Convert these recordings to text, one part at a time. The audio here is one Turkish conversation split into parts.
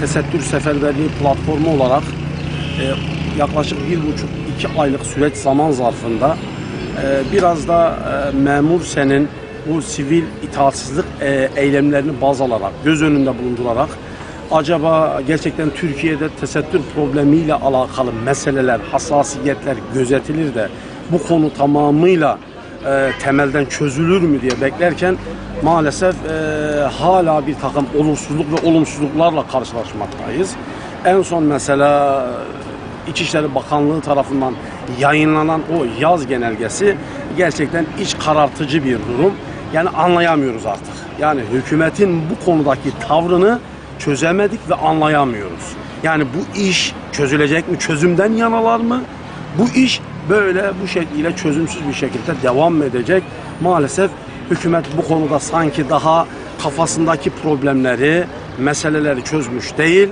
Tesettür Seferberliği platformu olarak e, yaklaşık bir buçuk iki aylık süreç zaman zarfında e, biraz da e, memur senin bu sivil itaatsizlik e, eylemlerini baz alarak, göz önünde bulundurarak acaba gerçekten Türkiye'de tesettür problemiyle alakalı meseleler, hassasiyetler gözetilir de bu konu tamamıyla e, temelden çözülür mü diye beklerken maalesef e, hala bir takım olumsuzluk ve olumsuzluklarla karşılaşmaktayız. En son mesela İçişleri Bakanlığı tarafından yayınlanan o yaz genelgesi gerçekten iç karartıcı bir durum. Yani anlayamıyoruz artık. Yani hükümetin bu konudaki tavrını çözemedik ve anlayamıyoruz. Yani bu iş çözülecek mi? Çözümden yanalar mı? Bu iş böyle bu şekilde çözümsüz bir şekilde devam edecek? Maalesef hükümet bu konuda sanki daha kafasındaki problemleri, meseleleri çözmüş değil.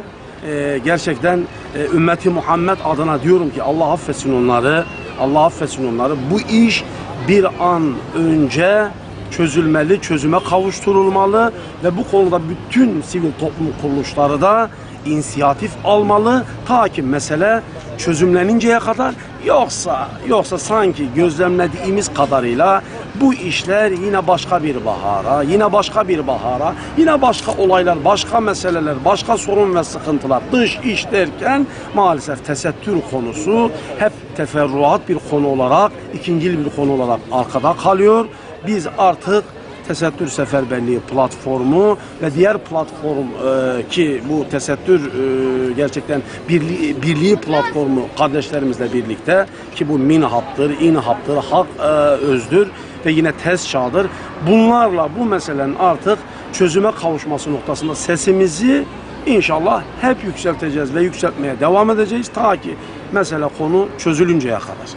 Ee, gerçekten e, ümmeti Muhammed adına diyorum ki Allah affetsin onları. Allah affetsin onları. Bu iş bir an önce çözülmeli, çözüme kavuşturulmalı ve bu konuda bütün sivil toplum kuruluşları da inisiyatif almalı ta ki mesele çözümleninceye kadar yoksa yoksa sanki gözlemlediğimiz kadarıyla bu işler yine başka bir bahara, yine başka bir bahara, yine başka olaylar, başka meseleler, başka sorun ve sıkıntılar dış iş derken maalesef tesettür konusu hep teferruat bir konu olarak, ikincil bir konu olarak arkada kalıyor. Biz artık Tesettür Seferberliği platformu ve diğer platform e, ki bu tesettür e, gerçekten birliği, birliği platformu kardeşlerimizle birlikte ki bu Minhap'tır, İnhap'tır, Hak e, Özdür ve yine TES Çağ'dır. Bunlarla bu meselenin artık çözüme kavuşması noktasında sesimizi inşallah hep yükselteceğiz ve yükseltmeye devam edeceğiz ta ki mesele konu çözülünceye kadar.